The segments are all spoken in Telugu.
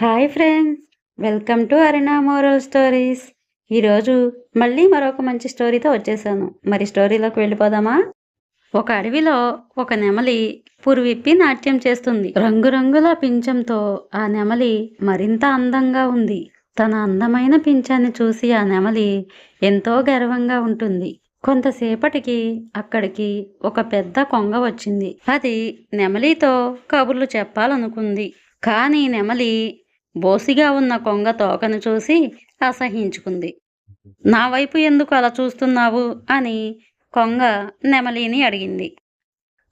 Hi friends welcome to Aruna moral stories. ఈరోజు మళ్ళీ మరొక మంచి స్టోరీతో వచ్చేసాను. మరి స్టోరీలోకి వెళ్ళిపోదామా? ఒక అడవిలో ఒక నెమలి పురువిప్పి నాట్యం చేస్తుంది. రంగురంగుల పింఛంతో ఆ నెమలి మరింత అందంగా ఉంది. తన అందమైన పింఛాన్ని చూసి ఆ నెమలి ఎంతో గర్వంగా ఉంటుంది. కొంతసేపటికి అక్కడికి ఒక పెద్ద కొంగ వచ్చింది. అది నెమలితో కబుర్లు చెప్పాలనుకుంది. కానీ నెమలి బోసిగా ఉన్న కొంగ తోకను చూసి అసహించుకుంది. నా వైపు ఎందుకు అలా చూస్తున్నావు? అని కొంగ నెమలిని అడిగింది.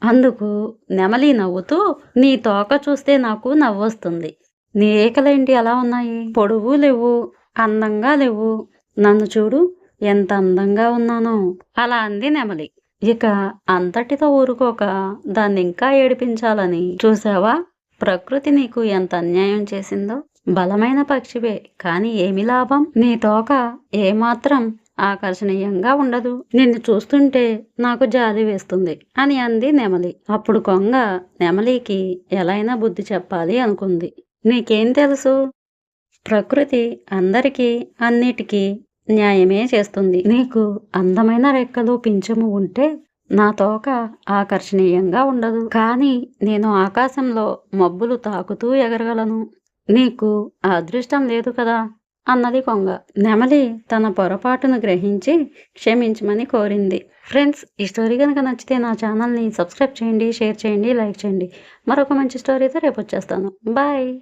అందుకు నెమలి నవ్వుతూ నీ తోక చూస్తే నాకు నవ్వొస్తుంది. నీ ఏకలేంటి అలా ఉన్నాయి? పొడువు లేవు అందంగా లేవు. నన్ను చూడు ఎంత అందంగా ఉన్నానో. అలా అంది నెమలి. ఇక అంతటితో ఊరుకోక దాన్ని ఇంకా ఏడిపించాలని చూసావా? ప్రకృతి నీకు ఎంత అన్యాయం చేసిందో? బలమైన పక్షివే కాని ఏమి లాభం? నీ తోక ఏమాత్రం ఆకర్షణీయంగా ఉండదు. నిన్ను చూస్తుంటే నాకు జాలి వేస్తుంది అని అంది నెమలి. అప్పుడు కొంగ నెమలికి ఎలైనా బుద్ధి చెప్పాలి అనుకుంది. నీకేం తెలుసు? ప్రకృతి అందరికీ అన్నిటికీ న్యాయమే చేస్తుంది. నీకు అందమైన రెక్కలు పింఛము ఉంటే నా తోక ఆకర్షణీయంగా ఉండదు. కానీ నేను ఆకాశంలో మబ్బులు తాకుతూ ఎగరగలను. నీకు అదృష్టం లేదు కదా? అన్నది కొంగ. నెమలి తన పొరపాటును గ్రహించి క్షమించమని కోరింది. ఫ్రెండ్స్ ఈ స్టోరీ కనుక నచ్చితే నా ఛానల్ని సబ్స్క్రైబ్ చేయండి షేర్ చేయండి లైక్ చేయండి. మరొక మంచి స్టోరీతో రేపు వచ్చేస్తాను. బాయ్!